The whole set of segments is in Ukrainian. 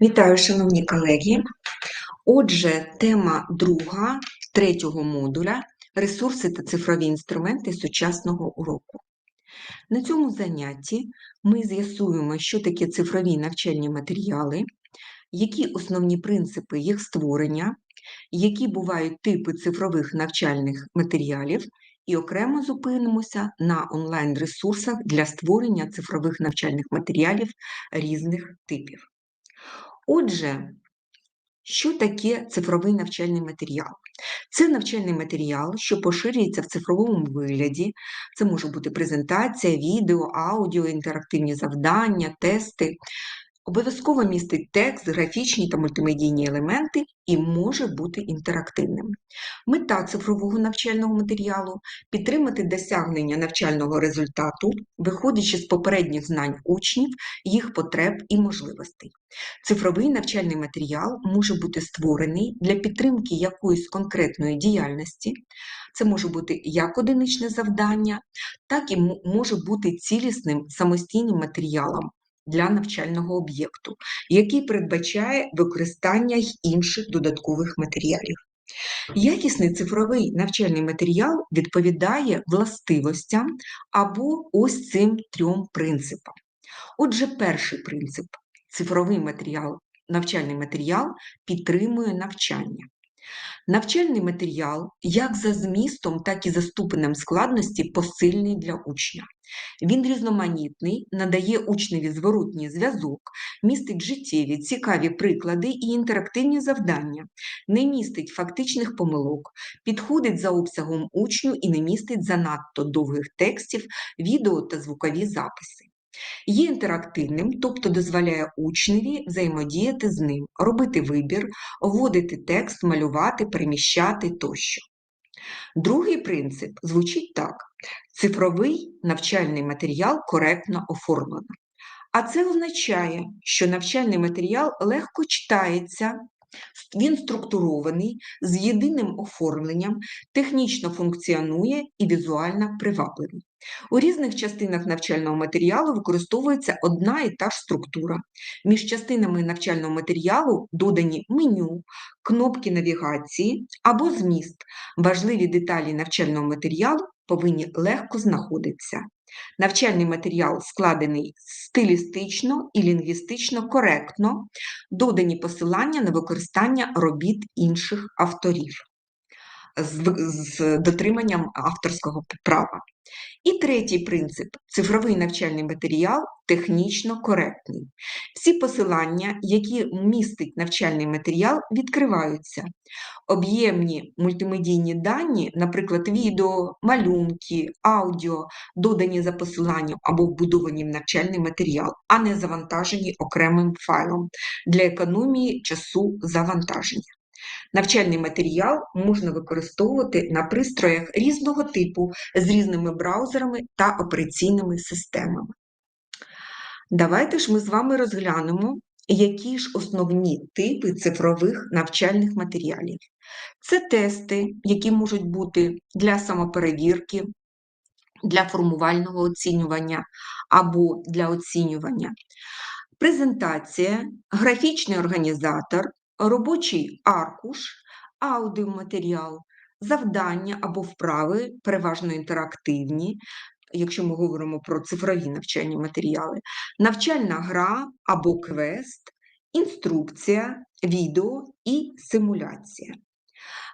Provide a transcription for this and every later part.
Вітаю, шановні колеги. Отже, тема друга третього модуля ресурси та цифрові інструменти сучасного уроку. На цьому занятті ми з'ясуємо, що таке цифрові навчальні матеріали, які основні принципи їх створення, які бувають типи цифрових навчальних матеріалів, і окремо зупинимося на онлайн-ресурсах для створення цифрових навчальних матеріалів різних типів. Отже, що таке цифровий навчальний матеріал? Це навчальний матеріал, що поширюється в цифровому вигляді. Це може бути презентація, відео, аудіо, інтерактивні завдання, тести. Обов'язково містить текст, графічні та мультимедійні елементи і може бути інтерактивним. Мета цифрового навчального матеріалу підтримати досягнення навчального результату, виходячи з попередніх знань учнів, їх потреб і можливостей. Цифровий навчальний матеріал може бути створений для підтримки якоїсь конкретної діяльності. Це може бути як одиничне завдання, так і може бути цілісним самостійним матеріалом для навчального об'єкту, який передбачає використання інших додаткових матеріалів. Якісний цифровий навчальний матеріал відповідає властивостям або ось цим трьом принципам. Отже, перший принцип цифровий матеріал, навчальний матеріал підтримує навчання. Навчальний матеріал як за змістом, так і за ступенем складності посильний для учня. Він різноманітний, надає учневі зворотній зв'язок, містить життєві, цікаві приклади і інтерактивні завдання, не містить фактичних помилок, підходить за обсягом учню і не містить занадто довгих текстів, відео та звукові записи. Є інтерактивним, тобто дозволяє учневі взаємодіяти з ним, робити вибір, вводити текст, малювати, переміщати тощо. Другий принцип звучить так: цифровий навчальний матеріал коректно оформлено. А це означає, що навчальний матеріал легко читається, він структурований, з єдиним оформленням, технічно функціонує і візуально привабливий. У різних частинах навчального матеріалу використовується одна і та ж структура. Між частинами навчального матеріалу додані меню, кнопки навігації або зміст. Важливі деталі навчального матеріалу повинні легко знаходитися. Навчальний матеріал складений стилістично і лінгвістично коректно, додані посилання на використання робіт інших авторів з, дотриманням авторського права. І третій принцип цифровий навчальний матеріал технічно коректний. Всі посилання, які містить навчальний матеріал, відкриваються. Об'ємні мультимедійні дані, наприклад, відео, малюнки, аудіо, додані за посиланням або вбудовані в навчальний матеріал, а не завантажені окремим файлом для економії часу завантаження. Навчальний матеріал можна використовувати на пристроях різного типу з різними браузерами та операційними системами. Давайте ж ми з вами розглянемо, які ж основні типи цифрових навчальних матеріалів. Це тести, які можуть бути для самоперевірки, для формувального оцінювання або для оцінювання. Презентація, графічний організатор, робочий аркуш, аудіоматеріал, завдання або вправи, переважно інтерактивні, якщо ми говоримо про цифрові навчальні матеріали, навчальна гра або квест, інструкція, відео і симуляція.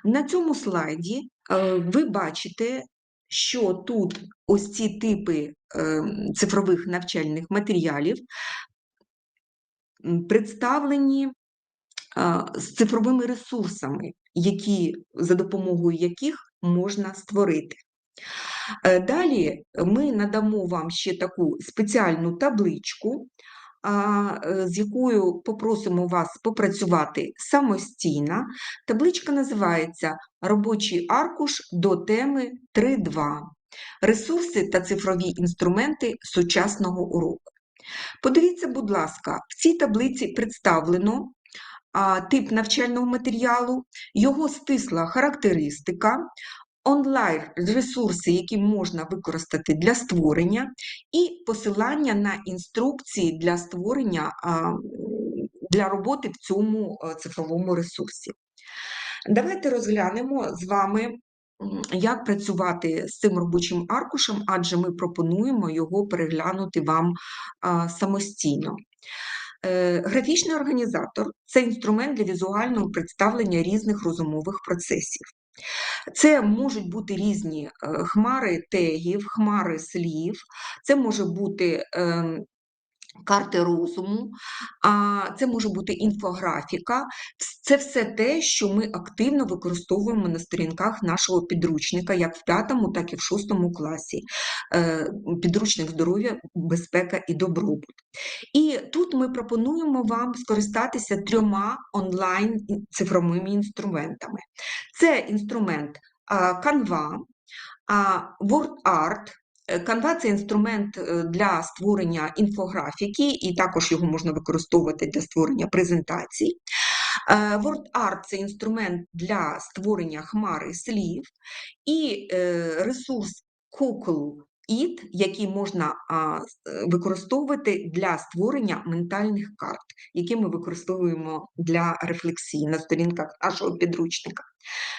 На цьому слайді е, ви бачите, що тут ось ці типи ем, цифрових навчальних матеріалів представлені з цифровими ресурсами, які, за допомогою яких можна створити. Е, далі ми надамо вам ще таку спеціальну табличку, е, з якою попросимо вас попрацювати самостійно. Табличка називається Робочий аркуш до теми 3.2. Ресурси та цифрові інструменти сучасного уроку. Подивіться, будь ласка, в цій таблиці представлено тип навчального матеріалу, його стисла характеристика, онлайн-ресурси, які можна використати для створення, і посилання на інструкції для створення для роботи в цьому е, цифровому ресурсі. Давайте розглянемо з вами, як працювати з цим робочим аркушем, адже ми пропонуємо його переглянути вам самостійно. Е, графічний організатор це інструмент для візуального представлення різних розумових процесів. Це можуть бути різні е, хмари тегів, хмари слів, це може бути ем, карти розуму, це може бути інфографіка. Це все те, що ми активно використовуємо на сторінках нашого підручника, як в п'ятому, так і в шостому класі. Е, підручник здоров'я, безпека і добробут. І тут ми пропонуємо вам скористатися трьома онлайн цифровими інструментами. Це інструмент Canva, WordArt, Canva – це інструмент е, для створення інфографіки, і також його можна використовувати для створення презентацій. Е, WordArt – це інструмент для створення хмари слів, і е, ресурс Google It, який можна використовувати для створення ментальних карт, які ми використовуємо для рефлексії на сторінках нашого підручника.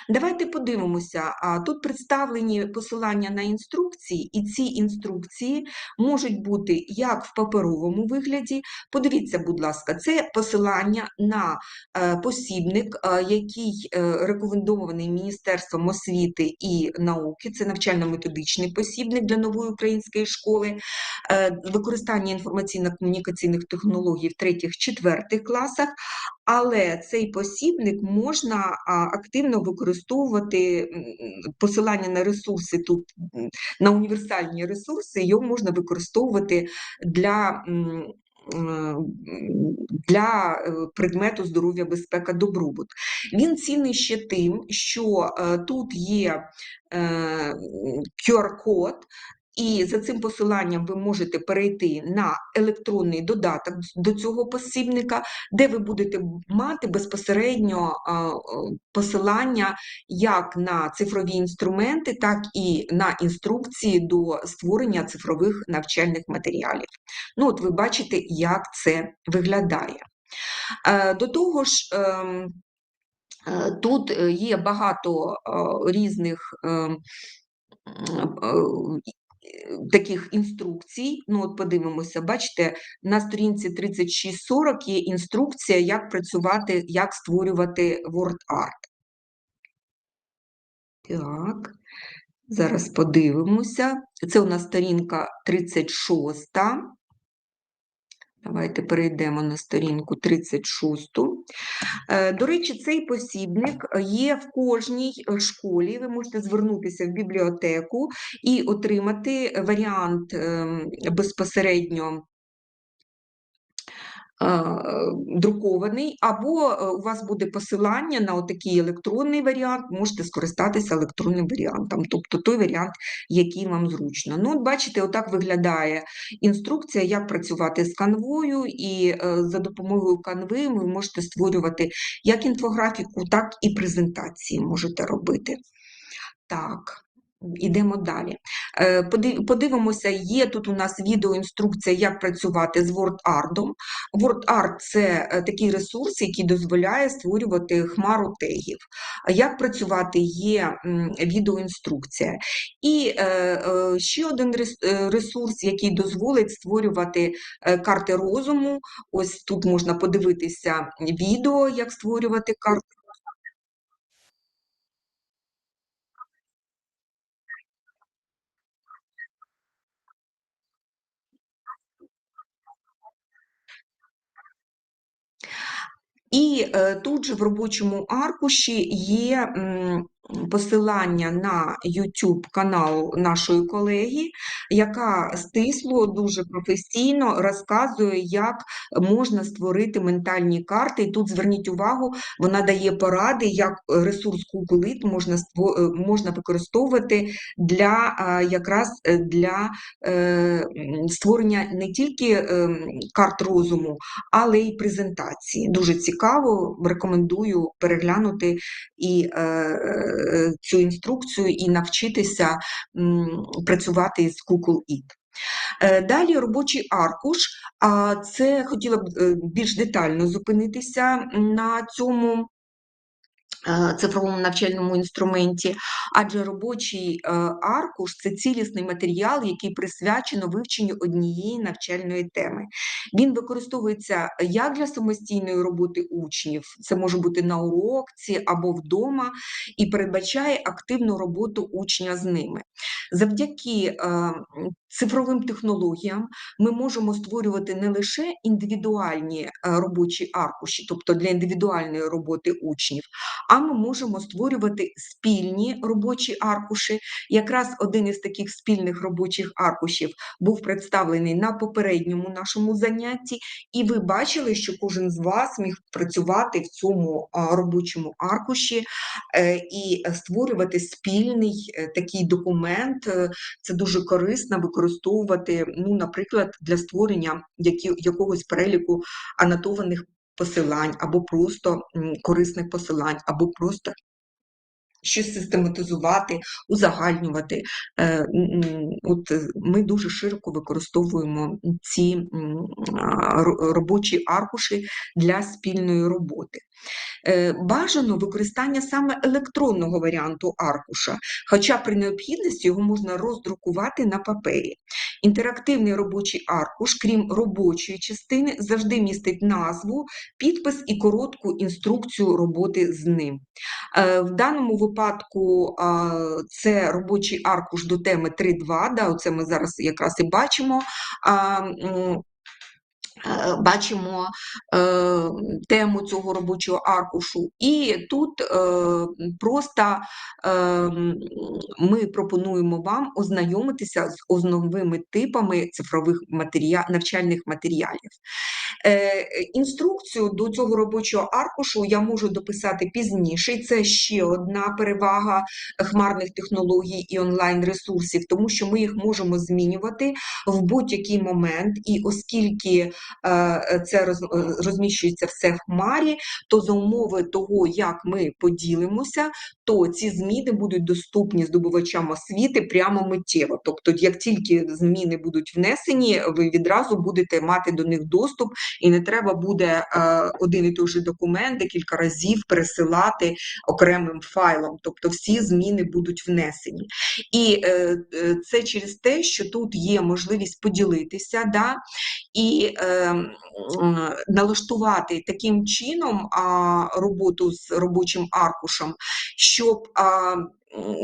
Давайте подивимося, тут представлені посилання на інструкції, і ці інструкції можуть бути як в паперовому вигляді. Подивіться, будь ласка, це посилання на е, посібник, е, який е, рекомендований Міністерством освіти і науки, це навчально-методичний посібник для нової української школи, використання інформаційно-комунікаційних технологій в третіх-четвертих класах. Але цей посібник можна активно використовувати посилання на ресурси тут на універсальні ресурси, його можна використовувати для для е, предмету здоров'я, безпека, добробут. Він цінний ще тим, що е, тут є QR-код, е, і за цим посиланням ви можете перейти на електронний додаток до цього посібника, де ви будете мати безпосередньо посилання як на цифрові інструменти, так і на інструкції до створення цифрових навчальних матеріалів. Ну, от ви бачите, як це виглядає. Е, до того ж, ем, е, тут є багато різних ем, таких інструкцій. Ну, от подивимося, бачите, на сторінці 3640 є інструкція, як працювати, як створювати WordArt. Так, зараз подивимося. Це у нас сторінка 36. Давайте перейдемо на сторінку 36. Е, до речі, цей посібник є в кожній школі. Ви можете звернутися в бібліотеку і отримати варіант ем, безпосередньо друкований, або е, у вас буде посилання на отакий електронний варіант, можете скористатися електронним варіантом, тобто той варіант, який вам зручно. Ну, Бачите, отак виглядає інструкція, як працювати з канвою, і е, за допомогою канви ви можете створювати як інфографіку, так і презентації можете робити. Так. Ідемо далі. Е, подивимося, є тут у нас відеоінструкція, як працювати з WordArt. WordArt – це е, такий ресурс, який дозволяє створювати хмару тегів. Як працювати є відеоінструкція. І е, ще один ресурс, який дозволить створювати карти розуму. Ось тут можна подивитися відео, як створювати карти І е, тут же в робочому аркуші є посилання на YouTube канал нашої колеги, яка стисло, дуже професійно розказує, як можна створити ментальні карти. І тут зверніть увагу, вона дає поради, як ресурс Google можна е, можна використовувати для якраз е, для е, створення не тільки карт розуму, але й презентації. Дуже цікаво, рекомендую переглянути і цю інструкцію і навчитися працювати з Google It. Е, Далі робочий аркуш. А Це хотіла б е, більш детально зупинитися на цьому цифровому навчальному інструменті, адже робочий е, аркуш це цілісний матеріал, який присвячено вивченню однієї навчальної теми. Він використовується як для самостійної роботи учнів, це може бути на урокці або вдома, і передбачає активну роботу учня з ними. Завдяки е, цифровим технологіям ми можемо створювати не лише індивідуальні е, робочі аркуші, тобто для індивідуальної роботи учнів, а ми можемо створювати спільні робочі аркуші. Якраз один із таких спільних робочих аркушів був представлений на попередньому нашому занятті, і ви бачили, що кожен з вас міг працювати в цьому робочому аркуші е, і створювати спільний е, такий документ. Це дуже корисно використовувати, ну, наприклад, для створення які, якогось переліку анотованих посилань, або просто корисних посилань, або просто щось систематизувати, узагальнювати. Е, от Ми дуже широко використовуємо ці робочі аркуші для спільної роботи. Е, бажано використання саме електронного варіанту аркуша, хоча при необхідності його можна роздрукувати на папері. Інтерактивний робочий аркуш, крім робочої частини, завжди містить назву, підпис і коротку інструкцію роботи з ним. Е, в даному випадку це робочий аркуш до теми 3.2, да, оце ми зараз якраз і бачимо. Е, бачимо е, тему цього робочого аркушу, і тут е, просто ми пропонуємо вам ознайомитися з основними типами цифрових матеріал, навчальних матеріалів. Інструкцію до цього робочого аркушу я можу дописати пізніше, це ще одна перевага хмарних технологій і онлайн-ресурсів, тому що ми їх можемо змінювати в будь-який момент, і оскільки це розміщується все в хмарі, то за умови того, як ми поділимося, то ці зміни будуть доступні здобувачам освіти прямо миттєво. Тобто, як тільки зміни будуть внесені, ви відразу будете мати до них доступ, і не треба буде е, один і той же документ декілька разів пересилати окремим файлом. Тобто всі зміни будуть внесені. І е, це через те, що тут є можливість поділитися. да, і е, налаштувати таким чином роботу з робочим аркушем, щоб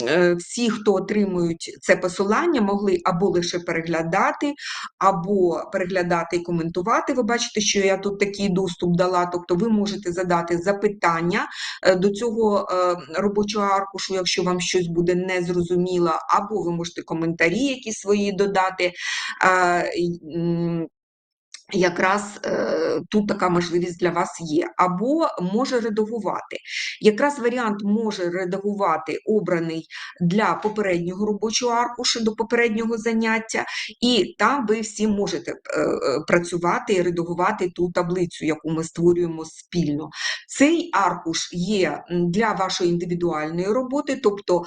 е, всі, хто отримують це посилання, могли або лише переглядати, або переглядати і коментувати. Ви бачите, що я тут такий доступ дала, тобто ви можете задати запитання е, до цього е, робочого аркушу, якщо вам щось буде незрозуміло, або ви можете коментарі якісь свої додати якраз е, тут така можливість для вас є, або може редагувати. Якраз варіант може редагувати обраний для попереднього робочого аркуша до попереднього заняття, і там ви всі можете е, е, працювати і редагувати ту таблицю, яку ми створюємо спільно. Цей аркуш є для вашої індивідуальної роботи, тобто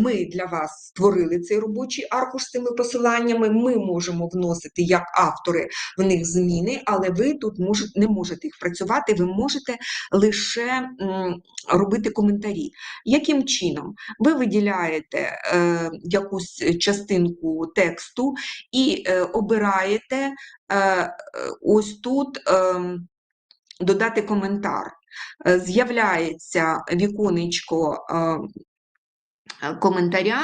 ми для вас створили цей робочий аркуш з цими посиланнями, ми можемо вносити як автори в них зміни, зміни, але ви тут не можете їх працювати, ви можете лише робити коментарі. Яким чином? Ви виділяєте е, якусь частинку тексту і е, обираєте е, ось тут е, додати коментар. З'являється віконечко коментаря,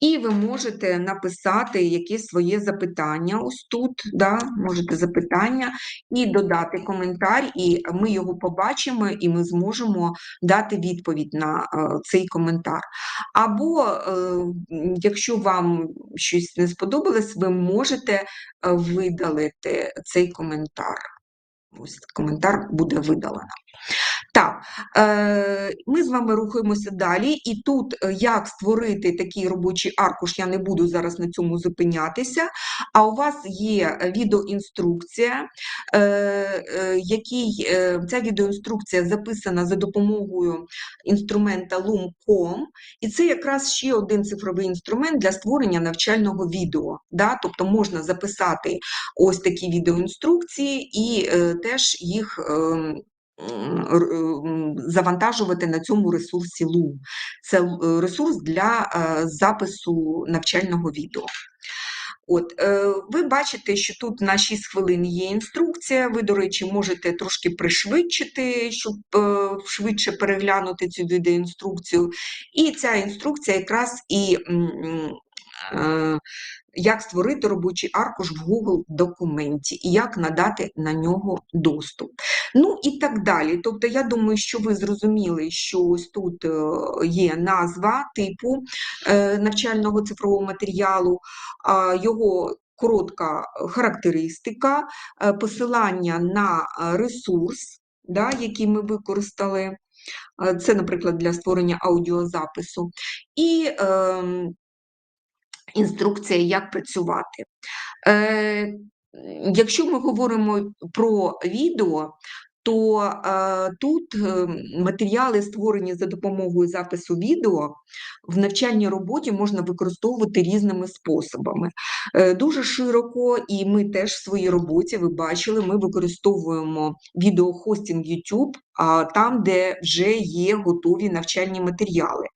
і ви можете написати якесь своє запитання. Ось тут, да, можете запитання, і додати коментар, і ми його побачимо, і ми зможемо дати відповідь на е, цей коментар. Або, е, якщо вам щось не сподобалось, ви можете видалити цей коментар. Ось коментар буде видалено. Так, е, ми з вами рухаємося далі, і тут е, як створити такий робочий аркуш, я не буду зараз на цьому зупинятися. А у вас є е, відеоінструкція, який, ця відеоінструкція записана за допомогою інструмента Loom.com, і це якраз ще один цифровий інструмент для створення навчального відео. Да? Тобто можна записати ось такі відеоінструкції і теж їх. Е, р- м, завантажувати на цьому ресурсі Loom. Це е, ресурс для е, запису навчального відео. От, е, ви бачите, що тут на 6 хвилин є інструкція. Ви, до речі, можете трошки пришвидшити, щоб швидше переглянути цю відеоінструкцію. І ця інструкція якраз і як створити робочий аркуш в Google документі і як надати на нього доступ. Ну і так далі. Тобто, я думаю, що ви зрозуміли, що ось тут е, є назва типу е, навчального цифрового матеріалу, його коротка характеристика, е, посилання на е, ресурс, да, який ми використали. Е, Це, наприклад, для створення аудіозапису. І ем, інструкція, як працювати. Е, Якщо ми говоримо про відео, то е, тут е, матеріали, створені за допомогою запису відео, в навчальній роботі можна використовувати різними способами. Е, дуже широко, і ми теж в своїй роботі, ви бачили, ми використовуємо відеохостинг YouTube, а там, де вже є готові навчальні матеріали.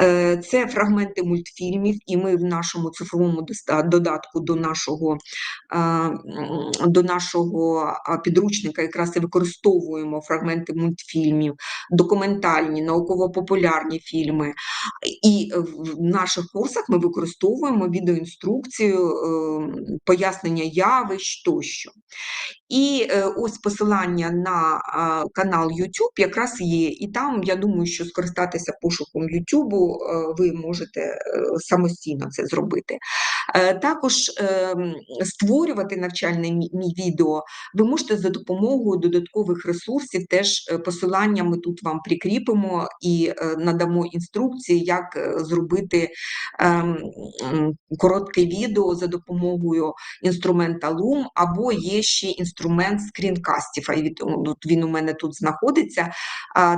Е, Це фрагменти мультфільмів, і ми в нашому цифровому додатку до нашого, до нашого підручника якраз і використовуємо фрагменти мультфільмів, документальні, науково-популярні фільми. І в наших курсах ми використовуємо відеоінструкцію, ем, пояснення явищ тощо. І е, ось посилання на канал YouTube якраз є. І там, я думаю, що скористатися пошуком YouTube ви можете е, самостійно це зробити. Е, Також ем, створювати навчальне відео ви можете за допомогою додаткових ресурсів, теж е, посилання ми тут вам прикріпимо і е, надамо інструкції, як е, зробити ем, коротке відео за допомогою інструмента Loom, або є ще інструмент скрінкастів. А він у мене тут знаходиться.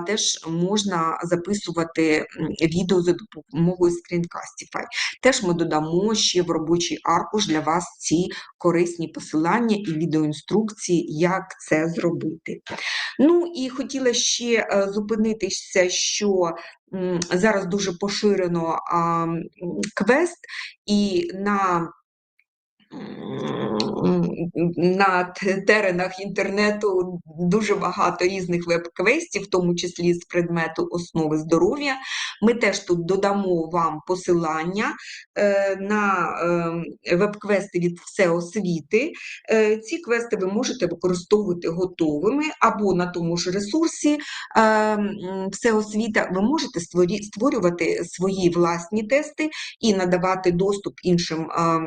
Теж можна записувати відео за допомогою скрінкастів. Теж ми додамо ще в робочий аркуш для вас ці корисні посилання і відеоінструкції, як це зробити. Ну і хотіла ще е, зупинитися, що зараз дуже поширено квест, і на на теренах інтернету дуже багато різних веб-квестів, в тому числі з предмету основи здоров'я. Ми теж тут додамо вам посилання е, на е, веб-квести від всеосвіти. Е, Ці квести ви можете використовувати готовими або на тому ж ресурсі всеосвіта. Ви можете створювати свої власні тести і надавати доступ іншим а,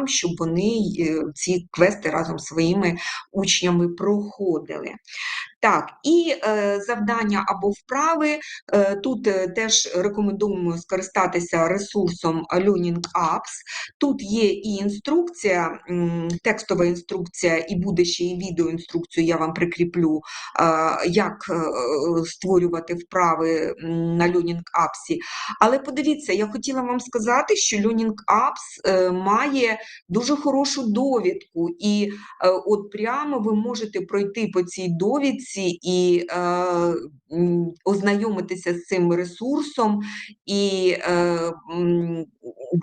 м, щоб вони е, ці квести разом з своїми учнями проходили. Так, і е, завдання або вправи. Е, тут е, теж рекомендуємо скористатися ресурсом Learning Apps. Тут є і інструкція, текстова інструкція, і буде ще і відеоінструкцію, я вам прикріплю, е, як е, створювати вправи на Learning Apps. Але подивіться, я хотіла вам сказати, що Learning Apps е, має дуже хорошу довідку, і е, от прямо ви можете пройти по цій довідці і е, ознайомитися з цим ресурсом, і е,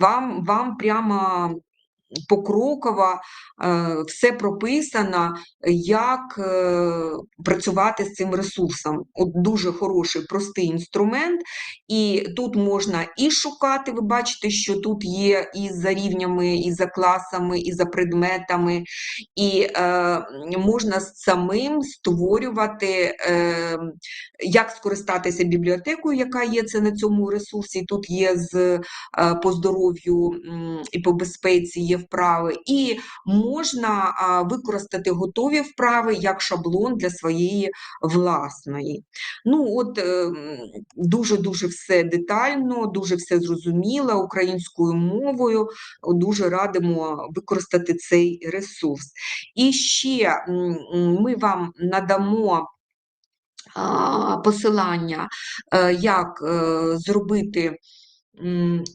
вам, вам прямо покроково е, все прописано, як е, працювати з цим ресурсом. От дуже хороший, простий інструмент, і тут можна і шукати, ви бачите, що тут є і за рівнями, і за класами, і за предметами, і е, можна самим створювати, е, як скористатися бібліотекою, яка є це на цьому ресурсі. Тут є з е, по здоров'ю і по безпеці, є вправи, і можна використати готові вправи як шаблон для своєї власної. Ну, от дуже-дуже все детально, дуже все зрозуміло українською мовою. Дуже радимо використати цей ресурс. І ще ми вам надамо посилання, е, як е, зробити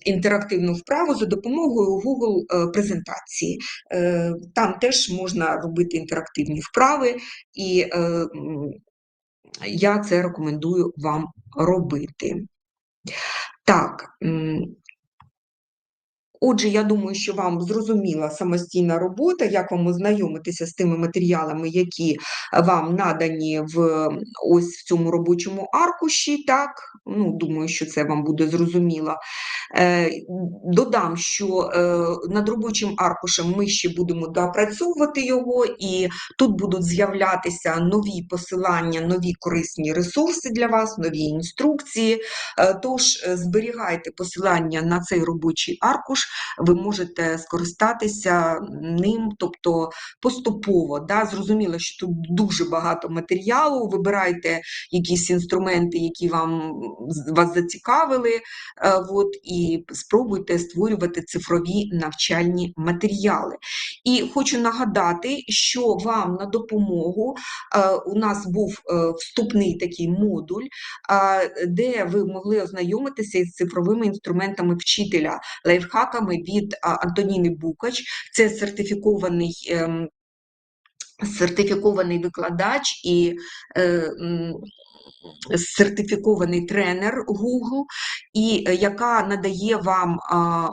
інтерактивну вправу за допомогою Google е, презентації. Там теж можна робити інтерактивні вправи, і я це рекомендую вам робити. Так, Отже, я думаю, що вам зрозуміла самостійна робота, як вам ознайомитися з тими матеріалами, які вам надані в ось в цьому робочому аркуші. Так, ну, думаю, що це вам буде зрозуміло. Е, Додам, що е, над робочим аркушем ми ще будемо допрацьовувати його, і тут будуть з'являтися нові посилання, нові корисні ресурси для вас, нові інструкції. Е, тож е, зберігайте посилання на цей робочий аркуш ви можете скористатися ним, тобто поступово. Да? Зрозуміло, що тут дуже багато матеріалу. Вибирайте якісь інструменти, які вам вас зацікавили, е, от, і спробуйте створювати цифрові навчальні матеріали. І хочу нагадати, що вам на допомогу е, у нас був е, вступний такий модуль, де ви могли ознайомитися із цифровими інструментами вчителя, лайфхаками програми від Антоніни Букач. Це сертифікований. Ем, сертифікований викладач і е, сертифікований тренер Google, і е, яка надає вам а,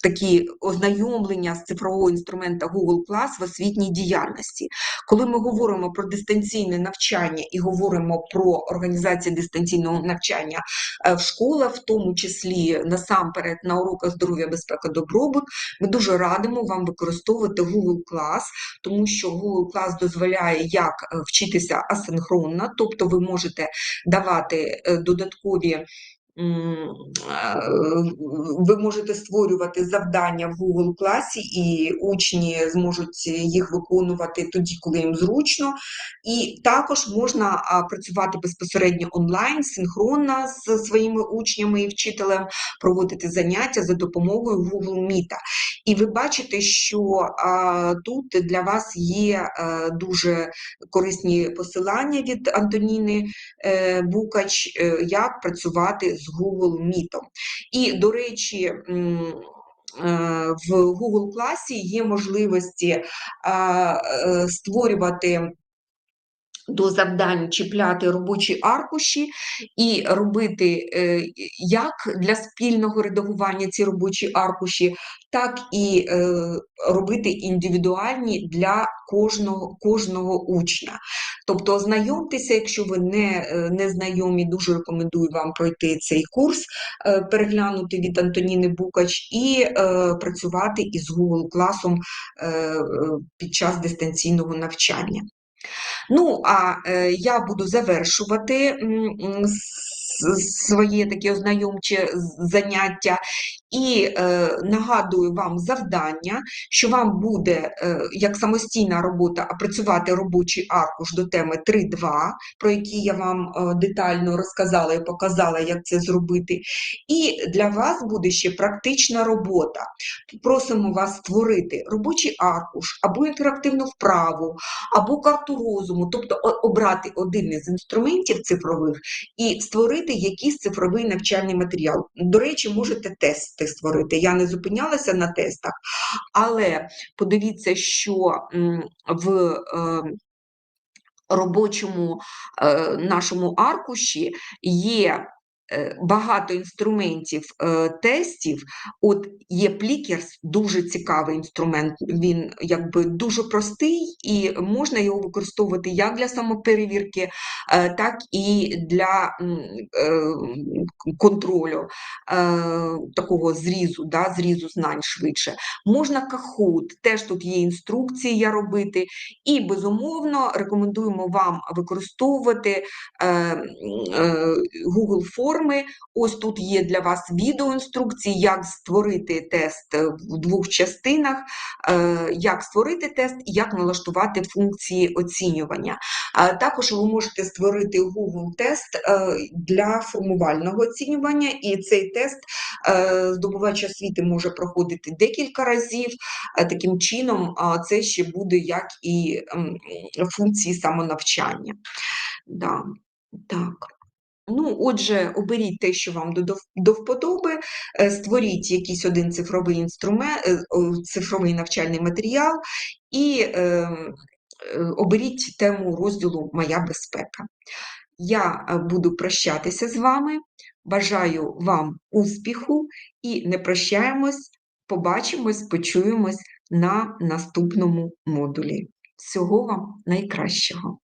такі ознайомлення з цифрового інструмента Google Class в освітній діяльності. Коли ми говоримо про дистанційне навчання і говоримо про організацію дистанційного навчання е, в школах, в тому числі насамперед на уроках здоров'я, безпека, добробут, ми дуже радимо вам використовувати Google Class, тому що Google Class дозволяє як е, вчитися асинхронно, тобто ви можете давати е, додаткові ви можете створювати завдання в Google класі, і учні зможуть їх виконувати тоді, коли їм зручно. І також можна працювати безпосередньо онлайн, синхронно з своїми учнями і вчителем, проводити заняття за допомогою Google Meet. І ви бачите, що тут для вас є дуже корисні посилання від Антоніни е, Букач, е, як працювати з з Google Meet. І, до речі, е, в Google класі є можливості е, створювати до завдань чіпляти робочі аркуші і робити е, як для спільного редагування ці робочі аркуші, так і е, робити індивідуальні для кожного кожного учня. Тобто, ознайомтеся, якщо ви не е, не знайомі, дуже рекомендую вам пройти цей курс, переглянути від Антоніни Букач і працювати із Google класом під час дистанційного навчання. Ну, а е, я буду завершувати своє таке ознайомче заняття і е, нагадую вам завдання, що вам буде е, як самостійна робота опрацювати робочий аркуш до теми 3.2, про які я вам е, детально розказала і показала, як це зробити. І для вас буде ще практична робота. Просимо вас створити робочий аркуш, або інтерактивну вправу, або карту розуму, тобто обрати один із інструментів цифрових і створити якийсь цифровий навчальний матеріал. До речі, можете тести створити. Я не зупинялася на тестах, але подивіться, що в е, робочому е, нашому аркуші є багато інструментів е, тестів. От є Плікерс, дуже цікавий інструмент, він якби дуже простий і можна його використовувати як для самоперевірки, е, так і для контролю такого зрізу, да, зрізу знань швидше. Можна Kahoot, теж тут є інструкції робити, і, безумовно, рекомендуємо вам використовувати Google Form форми. Ось тут є для вас відеоінструкції, як створити тест в двох частинах, е, як створити тест і як налаштувати функції оцінювання. Також ви можете створити Google тест е, для формувального оцінювання, і цей тест е, здобувач освіти може проходити декілька разів. Таким чином, це ще буде як і функції самонавчання. Да. Так. Ну, отже, оберіть те, що вам до, до- до вподоби, е, створіть якийсь один цифровий інструмент, е, цифровий навчальний матеріал і е, е, оберіть тему розділу Моя безпека. Я буду прощатися з вами. Бажаю вам успіху і не прощаємось, побачимось, почуємось на наступному модулі. Всього вам найкращого!